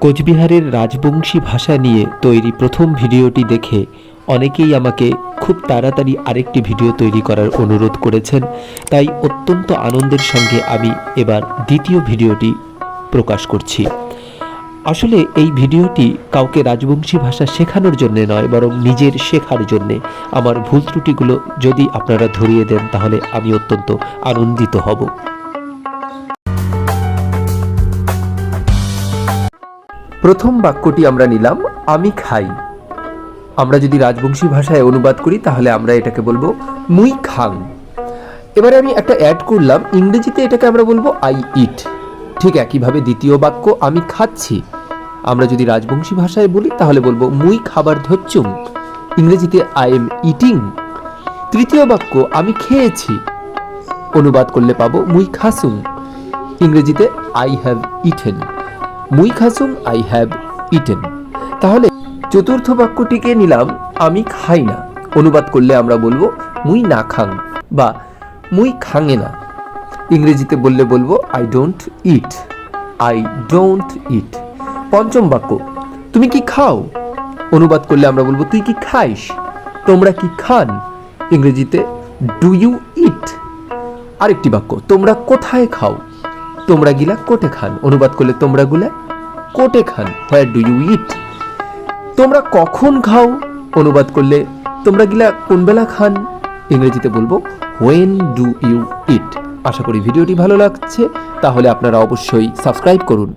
কোচবিহারের রাজবংশী ভাষা নিয়ে তৈরি প্রথম ভিডিওটি দেখে অনেকেই আমাকে খুব তাড়াতাড়ি আরেকটি ভিডিও তৈরি করার অনুরোধ করেছেন। তাই অত্যন্ত আনন্দের সঙ্গে আমি এবার দ্বিতীয় ভিডিওটি প্রকাশ করছি। আসলে এই ভিডিওটি কাউকে রাজবংশী ভাষা শেখানোর জন্যে নয়, বরং নিজের শেখার জন্যে। আমার ভুল ত্রুটিগুলো যদি আপনারা ধরিয়ে দেন, তাহলে আমি অত্যন্ত আনন্দিত হব। প্রথম বাক্যটি আমরা নিলাম, আমি খাই। আমরা যদি রাজবংশী ভাষায় অনুবাদ করি, তাহলে আমরা এটাকে বলব, মুই খাং। এবারে আমি একটা অ্যাড করলাম, ইংরেজিতে এটাকে আমরা বলব আই ইট ঠিক একইভাবে দ্বিতীয় বাক্য, আমি খাচ্ছি। আমরা যদি রাজবংশী ভাষায় বলি, তাহলে বলব, মুই খাবার ধরছুম ইংরেজিতে আই এম ইটিং তৃতীয় বাক্য, আমি খেয়েছি। অনুবাদ করলে পাবো, মুই খাসুম। ইংরেজিতে আই হ্যাভ ইটেন মুই খাসুম, আই হ্যাভ ইটেন। তাহলে চতুর্থ বাক্যটিকে নিলাম, আমি খাই না। অনুবাদ করলে আমরা বলব, মুই না খাং, বা মুই খাঙে না। ইংরেজিতে বললে বলব, I don't eat. I don't eat. পঞ্চম বাক্য, তুমি কি খাও? অনুবাদ করলে আমরা বলব, তুই কি খাইস? তোমরা কি খান? ইংরেজিতে, ডু ইউ ইট? আরেকটি বাক্য, তোমরা কোথায় খাও? তোমরা গিলা কোটে খান। অনুবাদ করলে তোমরা গুলা কোটে খান। হোয়ার ডু ইউ ইট তোমরা কখন খাও? অনুবাদ করলে তোমরা গিলা কোন বেলা খান? ইংরেজিতে বলব হোয়েন ডু ইউ ইট আশা করি ভিডিওটি ভালো লাগছে, তাহলে আপনারা অবশ্যই সাবস্ক্রাইব করুন।